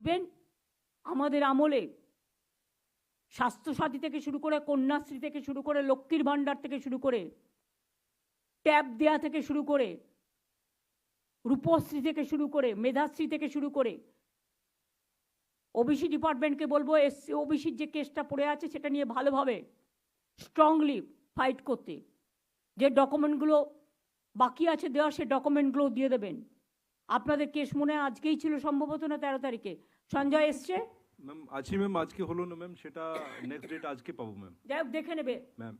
দেখবেন আমাদের আমলে স্বাস্থ্যসাথী থেকে শুরু করে কন্যাশ্রী থেকে শুরু করে লক্ষ্মীর ভাণ্ডার থেকে শুরু করে ট্যাব দেয়া থেকে শুরু করে রূপশ্রী থেকে শুরু করে মেধাশ্রী থেকে শুরু করে ওবিসি ডিপার্টমেন্টকে বলব এসসি ওবিসির যে কেসটা পড়ে আছে সেটা নিয়ে ভালোভাবে স্ট্রংলি ফাইট করতে। যে ডকুমেন্টগুলো বাকি আছে দেওয়া, সে ডকুমেন্টগুলো দিয়ে দেবেন। আপনাদের কেস মনে আজকেই ছিল সম্ভবত না তেরো তারিখে? সঞ্জয় এসছে? ম্যাম আছি ম্যাম আজকে হলো না ম্যাম সেটা নেক্সট ডেট আজকে পাবো ম্যাম। যাই হোক দেখে নেবে।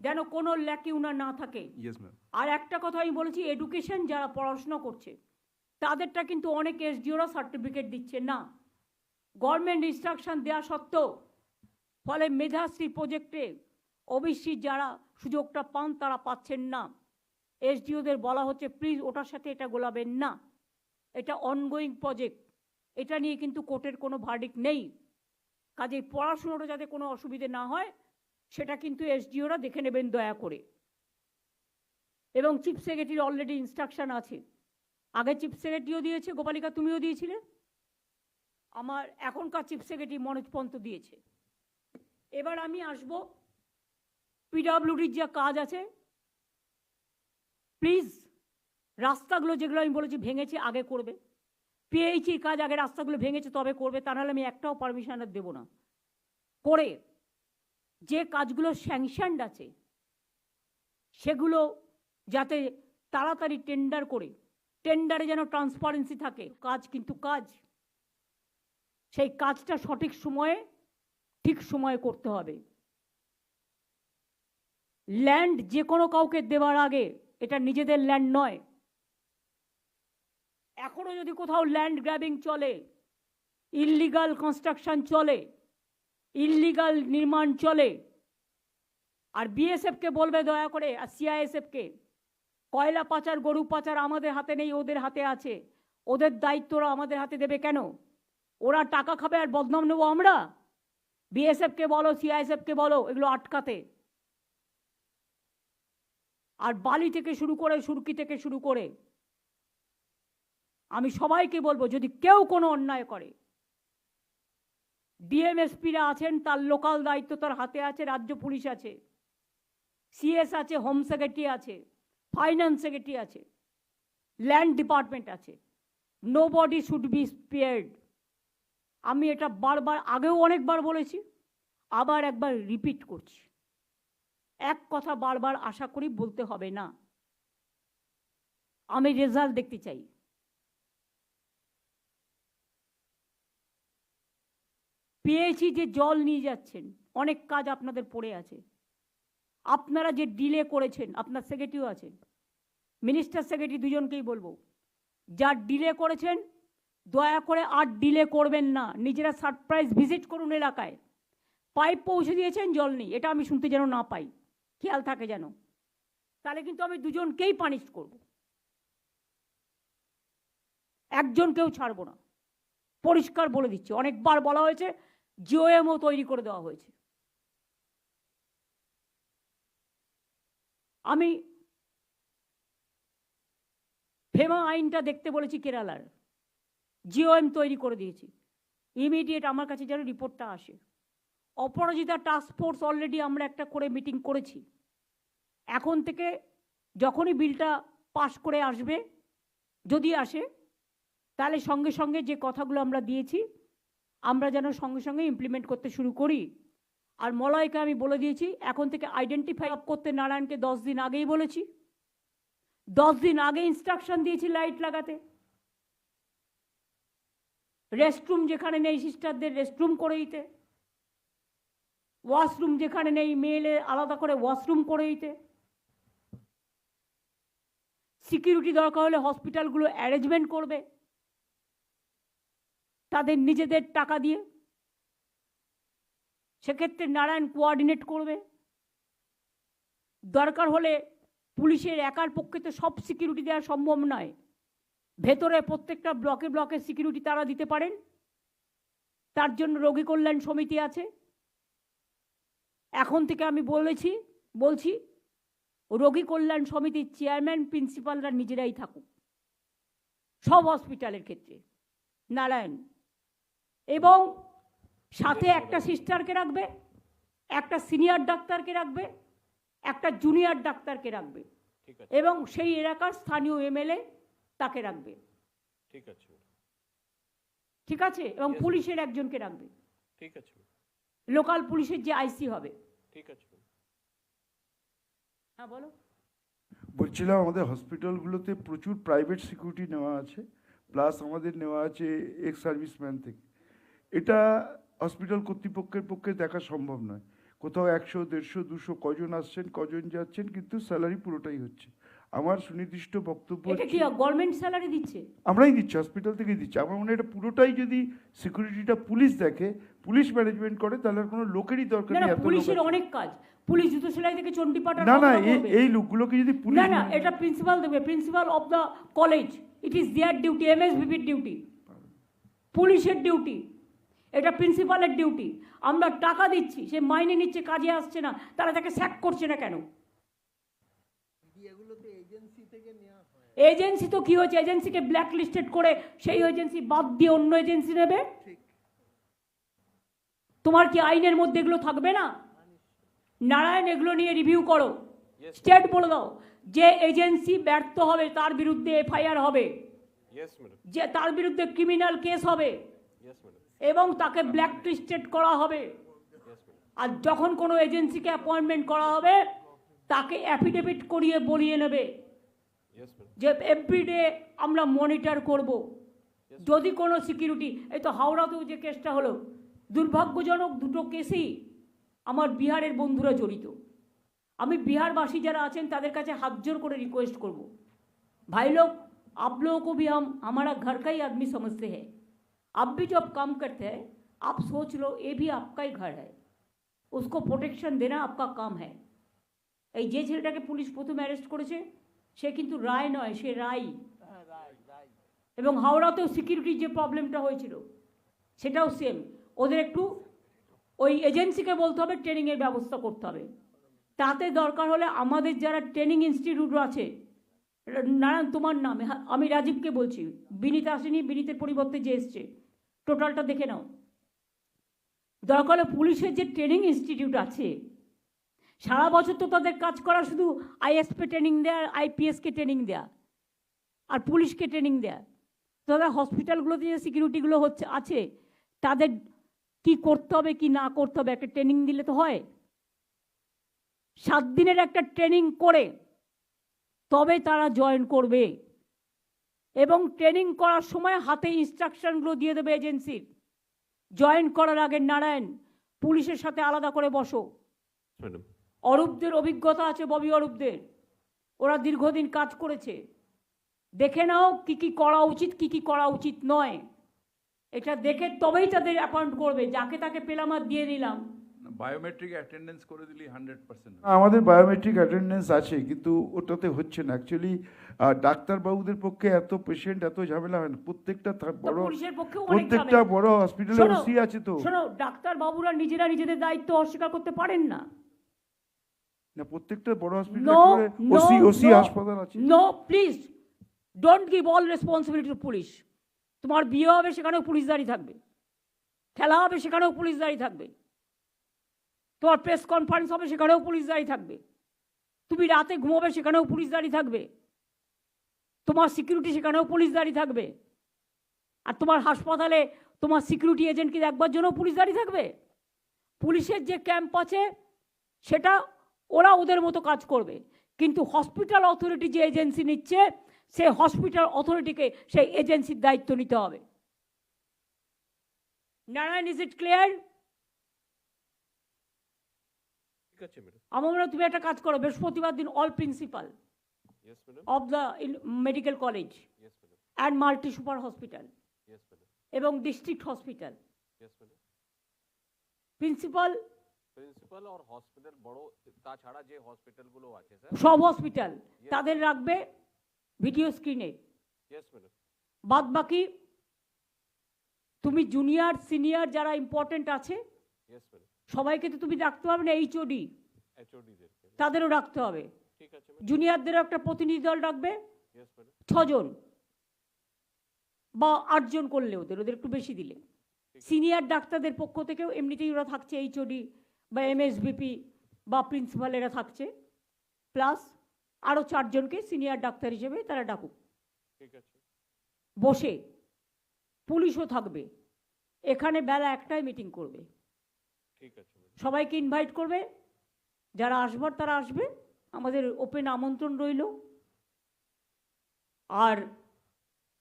যেন কোনো ল্যাকিউনা না থাকে। Yes ma'am. আর একটা কথা আমি বলেছি এডুকেশন যারা পড়াশোনা করছে তাদেরটা কিন্তু অনেক এসডিওরা সার্টিফিকেট দিচ্ছে। না গভর্নমেন্ট ইনস্ট্রাকশন দেওয়া সত্ত্বেও ফলে মেধাশ্রী প্রজেক্টে ওবিসি যারা সুযোগটা পান তারা পাচ্ছেন না। এসডিওদের বলা হচ্ছে প্লিজ ওটার সাথে এটা গোলাবেন না। এটা অনগোয়িং প্রজেক্ট এটা নিয়ে কিন্তু কোর্টের কোনো ভার্ডিক নেই। কাজেই পড়াশুনোটা যাতে কোনো অসুবিধে না হয়, সেটা কিন্তু এসডিওরা দেখে নেবেন দয়া করে। এবং চিফ সেক্রেটারির অলরেডি ইনস্ট্রাকশান আছে। আগে চিফ সেক্রেটারিও দিয়েছে, গোপালিকা, তুমিও দিয়েছিলে? আমার এখনকার চিফ সেক্রেটারি মনোজ পন্ত দিয়েছে। এবার আমি আসব পিডাব্লিউডির যা কাজ আছে। প্লিজ রাস্তাগুলো যেগুলো আমি বলেছি ভেঙেছে, আগে করবে। পিএইচির কাজ, আগে রাস্তাগুলো ভেঙেছে, তবে করবে। তা নাহলে আমি একটাও পারমিশন আর দেবো না। করে যে কাজগুলো স্যাংশনড আছে, সেগুলো যাতে তাড়াতাড়ি টেন্ডার করে টেন্ডারে যেন ট্রান্সপারেন্সি থাকে, কাজ কিন্তু কাজ। সেই কাজটা সঠিক সময়ে, ঠিক সময়ে করতে হবে। ল্যান্ড যে কোনো কাউকে দেওয়ার আগে, এটা নিজেদের ল্যান্ড নয়। এখনও যদি কোথাও ল্যান্ড গ্র্যাবিং চলে ইললিগাল কনস্ট্রাকশন চলে ইললিগাল নির্মাণ চলে, আর বিএসএফকে বলবে দয়া করে, আর সিআইএসএফকে কয়লা পাচার, গরু পাচার আমাদের হাতে নেই, ওদের হাতে আছে। ওদের দায়িত্বরা আমাদের হাতে দেবে কেন? ওরা টাকা খাবে আর বদনাম নেব আমরা? বিএসএফকে বলো সিআইএসএফকে বলো, এগুলো আটকাতে। আর বালি থেকে শুরু করে, সুরকি থেকে শুরু করে আমি সবাইকে বলব, যদি কেউ কোনো অন্যায় করে, ডিএমএসপিরা আছেন, তার লোকাল দায়িত্ব তার হাতে আছে, রাজ্য পুলিশ আছে, সিএস আছে, হোম সেক্রেটারি আছে, ফাইন্যান্স সেক্রেটারি আছে, ল্যান্ড ডিপার্টমেন্ট আছে no body should be spared. আমি এটা বারবার, আগেও অনেকবার বলেছি, আবার একবার রিপিট করছি। এক কথা বারবার আশা করি বলতে হবে না। আমি রেজাল্ট দেখতে চাই। পেয়েছি যে জল নিয়ে যাচ্ছেন। অনেক কাজ আপনাদের পড়ে আছে। আপনারা যে ডিলে করেছেন, আপনার সেক্রেটারিও আছেন। মিনিস্টার সেক্রেটারি দুজনকেই বলব। যা ডিলে করেছেন, দয়া করে আর ডিলে করবেন না। নিজেরা সারপ্রাইজ ভিজিট করুন এলাকায়। পাইপ পৌঁছে দিয়েছেন, জল নেই। এটা আমি শুনতে যেন না পাই। খেয়াল থাকে যেন। তাহলে কিন্তু আমি দুজনকেই পানিশ করব। একজনকেও ছাড়বো না। পরিষ্কার বলে দিচ্ছি। অনেকবার বলা হয়েছে জিওএমও তৈরি করে দেওয়া হয়েছে আমি ফেমা আইনটা দেখতে বলেছি কেরালার জিওএম তৈরি করে দিয়েছি ইমিডিয়েট আমার কাছে যেন রিপোর্টটা আসে অপরাজিতা টাস্ক ফোর্স অলরেডি আমরা একটা করে মিটিং করেছি এখন থেকে যখনই বিলটা পাশ করে আসবে, যদি আসে, তাহলে সঙ্গে সঙ্গে যে কথাগুলো আমরা দিয়েছি আমরা যেন সঙ্গে সঙ্গে ইমপ্লিমেন্ট করতে শুরু করি। আর মলয়কে আমি বলে দিয়েছি, এখন থেকে আইডেন্টিফাই আপ করতে নারায়ণকে দশ দিন আগেই বলেছি। দশ দিন আগে ইনস্ট্রাকশন দিয়েছি লাইট লাগাতে। রেস্টরুম যেখানে নেই সিস্টারদের রেস্টরুম করে দিতে। ওয়াশরুম যেখানে নেই মেয়েলে আলাদা করে ওয়াশরুম করে দিতে। সিকিউরিটি দরকার হলে হসপিটালগুলো অ্যারেঞ্জমেন্ট করবে। তাদের নিজেদের টাকা দিয়ে। সেক্ষেত্রে নারায়ণ কোঅর্ডিনেট করবে। দরকার হলে পুলিশের একার পক্ষে তো সব সিকিউরিটি দেওয়া সম্ভব নয়। ভেতরে প্রত্যেকটা ব্লকে ব্লকে সিকিউরিটি তারা দিতে পারেন। তার জন্য রোগী কল্যাণ সমিতি আছে। এখন থেকে আমি বলেছি, বলছি, রোগী কল্যাণ সমিতির চেয়ারম্যান প্রিন্সিপালরা নিজেরাই থাকুক। সব হসপিটালের ক্ষেত্রে। নারায়ণ এবং সাথে একটা সিস্টারকে রাখবে একটা সিনিয়র ডাক্তারকে রাখবে একটা জুনিয়র ডাক্তারকে রাখবে এবং সেই এলাকার স্থানীয় এমএলএ তাকে রাখবে। ঠিক আছে। ঠিক আছে? এবং পুলিশের একজনকে রাখবে। ঠিক আছে। লোকাল পুলিশের যে আইসি হবে। ঠিক আছে। হ্যাঁ বলো। বলছিলাম আমাদের হসপিটালগুলোতে প্রচুর প্রাইভেট সিকিউরিটি নেওয়া আছে প্লাস আমাদের নেওয়া আছে এক্স সার্ভিসম্যান থেকে। এটা হসপিটাল কর্তৃপক্ষের পক্ষে দেখা সম্ভব নয়। কোথাও একশো দেড়শো দুশো কজন আসছেন কজন যাচ্ছেন কিন্তু স্যালারি পুরোটাই হচ্ছে। আমার সুনির্দিষ্ট বক্তব্য এটা কি গভর্নমেন্ট স্যালারি দিচ্ছে? আমরাই দিচ্ছি হসপিটাল থেকেই দিচ্ছি। আমার মনে হয় এটা পুরোটাই যদি সিকিউরিটিটা পুলিশ দেখে পুলিশ ম্যানেজমেন্ট করে তাহলে আর কোনো লোকেরই দরকার নেই পুলিশের অনেক কাজ। পুলিশ জুতো সেলাই থেকে চণ্ডীপাটা না না এই এই লোকগুলোকে যদি পুলিশ না না এটা প্রিন্সিপাল দেবে principal of the college it is their duty এমএসবিপির duty পুলিশের ডিউটি এটা প্রিন্সিপালের ডিউটি আমরা টাকা দিচ্ছি সে মাইনে নিচ্ছে কাজে আসছে না তারা তাকে স্যাক করছে না কেন? এজেন্সি তো কি হয়েছে? এজেন্সিকে ব্ল্যাক লিস্টেড করে সেই এজেন্সি বাদ দিয়ে অন্য এজেন্সি নেবে? তোমার কি আইনের মধ্যে এগুলো থাকবে না? নারায়ণ এগুলো নিয়ে রিভিউ করো। স্টেট বলে দাও যে এজেন্সি ব্যর্থ হবে তার বিরুদ্ধে এফআইআর হবে। যে তার বিরুদ্ধে ক্রিমিনাল কেস হবে। ম্যাডাম এবং তাকে ব্ল্যাক লিস্টেড করা হবে ইয়েস ম্যাডাম আর যখন কোনো এজেন্সিকে অ্যাপয়েন্টমেন্ট করা হবে তাকে অ্যাফিডেভিট করিয়ে বলিয়ে নেবে ইয়েস ম্যাডাম যে এভরিডে আমরা মনিটর করব যদি কোনো সিকিউরিটি এই তো হাওড়াতেও যে কেসটা হলো দুর্ভাগ্যজনক দুটো কেসই আমার বিহারের বন্ধুরা জড়িত আমি বিহারবাসী যারা আছেন তাদের কাছে হাত জোর করে রিকোয়েস্ট করব भाई लोग आप लोगों को भी हम हमारा घर का ही आदमी समझते हैं आप भी जब काम करते हैं आप सोच लो ये भी आपका ही घर है उसको प्रोटेक्शन देना आपका काम है এই যে ছেলেটাকে পুলিশ প্রথমে অ্যারেস্ট করেছে সে কিন্তু রায় নয় সে রাই এবং হাওড়াতেও সিকিউরিটির যে প্রবলেমটা হয়েছিল সেটাও সেম ওদের একটু ওই এজেন্সিকে বলতে হবে ট্রেনিংয়ের ব্যবস্থা করতে হবে তাতে দরকার হলে আমাদের যারা ট্রেনিং ইনস্টিটিউট আছে নারায়ণ তোমার নামে হ্যাঁ, আমি রাজীবকে বলছি বিনীত আসেনি বিনীতের পরিবর্তে যে এসছে টোটালটা দেখে নাও। দরকার পুলিশের যে ট্রেনিং ইনস্টিটিউট আছে, সারা বছর তো তাদের কাজ করা শুধু আইএসপি ট্রেনিং দেয়া আইপিএসকে ট্রেনিং দেয়া, আর পুলিশকে ট্রেনিং দেয়া। তাদের হসপিটালগুলোতে যে সিকিউরিটিগুলো হচ্ছে, আছে, তাদের কি করতে হবে, কি না করতে হবে, একটা ট্রেনিং দিলে তো হয়। সাত দিনের একটা ট্রেনিং করে তবে তারা জয়েন করবে। এবং ট্রেনিং করার সময় হাতে ইনস্ট্রাকশনগুলো দিয়ে দেবে এজেন্সির জয়েন করার আগে নারায়ণ পুলিশের সাথে আলাদা করে বসো। অরূপদের অভিজ্ঞতা আছে ববি অরূপদের। ওরা দীর্ঘদিন কাজ করেছে। দেখে নাও কি কি করা উচিত কি কি করা উচিত নয়। এটা দেখে তবেই তাদের অ্যাপয়েন্ট করবে। যাকে তাকে পেলাম আর দিয়ে দিলাম। বায়োমেট্রিক অ্যাটেন্ডেন্স করে দিলি হান্ড্রেড পার্সেন্ট আমাদের বায়োমেট্রিক অ্যাটেন্ডেন্স আছে কিন্তু ওটাতে হচ্ছে না। অ্যাকচুয়ালি ডাক্তারবাবুদের পক্ষে এত পেশেন্ট এত ঝামেলা হয় না। প্রত্যেকটা বড় প্রত্যেকটা বড় হসপিটালে ওসি আছে তো। শোনো ডাক্তার বাবুরা নিজেরা নিজেদের দায়িত্ব অস্বীকার করতে পারেন না। না প্রত্যেকটা বড় হসপিটালে ওসি ওসি হাসপাতাল আছে। No please don't give all responsibility to police তোমার বিয়ে হবে সেখানেও পুলিশ দাঁড়িয়ে থাকবে। খেলা হবে সেখানেও পুলিশ দাঁড়িয়ে থাকবে। তোমার প্রেস কনফারেন্স হবে, সেখানেও পুলিশ দাঁড়িয়ে থাকবে। তুমি রাতে ঘুমোবে, সেখানেও পুলিশ দাঁড়িয়ে থাকবে। তোমার সিকিউরিটি সেখানেও পুলিশ দাঁড়িয়ে থাকবে। আর তোমার হাসপাতালে তোমার সিকিউরিটি এজেন্টকে দেখবার জন্য পুলিশ দাঁড়িয়ে থাকবে। পুলিশের যে ক্যাম্প আছে, সেটা ওরা ওদের মতো কাজ করবে। কিন্তু হসপিটাল অথরিটি যে এজেন্সি নিচ্ছে সে হসপিটাল অথরিটিকে সেই এজেন্সির দায়িত্ব নিতে হবে। নারায়ণ ইজ ইট ক্লিয়ার ঠিক আছে ম্যাডাম আমার তুমি একটা কাজ করো বৃহস্পতিবার দিন all principal of the medical college and multi super hospital এবং ডিস্ট্রিক্ট হসপিটাল প্রিন্সিপাল প্রিন্সিপাল আর হসপিটাল বড় তাছাড়া যে হসপিটালগুলো আছে স্যার সব হসপিটাল তাদের রাখবে ভিডিও স্ক্রিনে বাদ বাকি তুমি জুনিয়র সিনিয়র যারা ইম্পর্টেন্ট আছে সবাইকে তো তুমি রাখতে পারবে না এইচওডি তাদেরও রাখতে হবে। জুনিয়রদেরও একটা প্রতিনিধি দল রাখবে ছজন। বা আটজন করলে ওদের ওদের একটু বেশি দিলে। সিনিয়র ডাক্তারদের পক্ষ থেকেও এমনিতেই ওরা থাকছে এইচওডি বা এমএসবিপি বা প্রিন্সিপালেরা থাকছে। প্লাস আরও চারজনকে সিনিয়র ডাক্তার হিসেবে তারা ডাকুক। ঠিক আছে। বসে পুলিশও থাকবে। এখানে বেলা একটায় মিটিং করবে। সবাইকে ইনভাইট করবে। যারা আসবার তারা আসবে। আমাদের ওপেন আমন্ত্রণ রইল। আর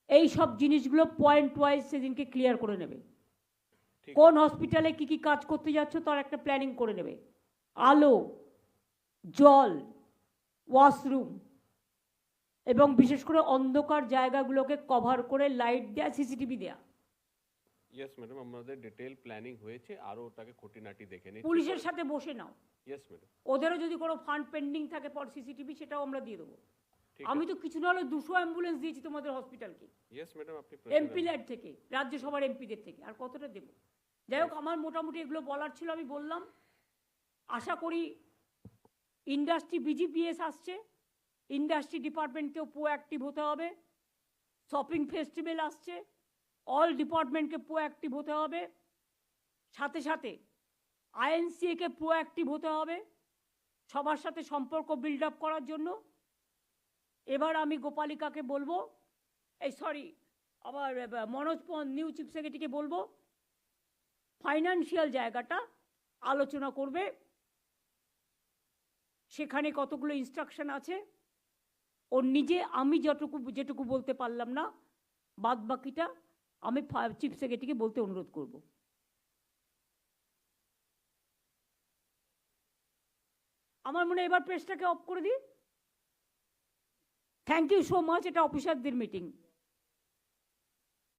এই সব জিনিসগুলো পয়েন্ট ওয়াইজ সেদিনকে ক্লিয়ার করে নেবে। কোন হসপিটালে কি কি কাজ করতে যাচ্ছ তার একটা প্ল্যানিং করে নেবে। আলো জল ওয়াশরুম এবং বিশেষ করে অন্ধকার জায়গাগুলোকে কভার করে লাইট দেয়া সিসিটিভি দেয়া। ইয়েস ম্যাডাম আমাদের ডিটেল প্ল্যানিং হয়েছে আরও ওটাকে খুঁটিনাটি দেখে নিচ্ছি। পুলিশের সাথে বসে নাও। ইয়েস ম্যাডাম ওদেরও যদি কোনো ফান্ড পেন্ডিং থাকে পর সিসিটিভি সেটাও আমরা দিয়ে দেবো। আমি তো কিছু না হলে দুশো অ্যাম্বুলেন্স দিয়েছি তোমাদের হসপিটালকে ইয়েস ম্যাডাম আপনি এমপি ল্যাড থেকে রাজ্যসভার এমপিদের থেকে আর কতটা দেবো? যাই হোক আমার মোটামুটি এগুলো বলার ছিল আমি বললাম। আশা করি ইন্ডাস্ট্রি বিজিপিএস আসছে ইন্ডাস্ট্রি ডিপার্টমেন্টকেও প্রোঅ্যাক্টিভ হতে হবে। শপিং ফেস্টিভ্যাল আসছে অল ডিপার্টমেন্টকে প্রোঅ্যাক্টিভ হতে হবে। সাথে সাথে আইএনসিএকে প্রোঅ্যাক্টিভ হতে হবে সবার সাথে সম্পর্ক বিল্ড আপ করার জন্য। এবার আমি গোপালিকাকে বলব, এই সরি আবার মনোজ নিউ চিফ সেক্রেটারিকে বলব ফাইনান্সিয়াল জায়গাটা আলোচনা করবে। সেখানে কতগুলো ইনস্ট্রাকশন আছে ওর নিজে আমি যতটুকু, যেটুকু বলতে পারলাম না বাদ বাকিটা আমি চিফ সেক্রেটারিকে বলতে অনুরোধ করব। আমার মনে এবার প্রেসটাকে অফ করে দিই থ্যাংক ইউ সো মাচ এটা অফিসারদের মিটিং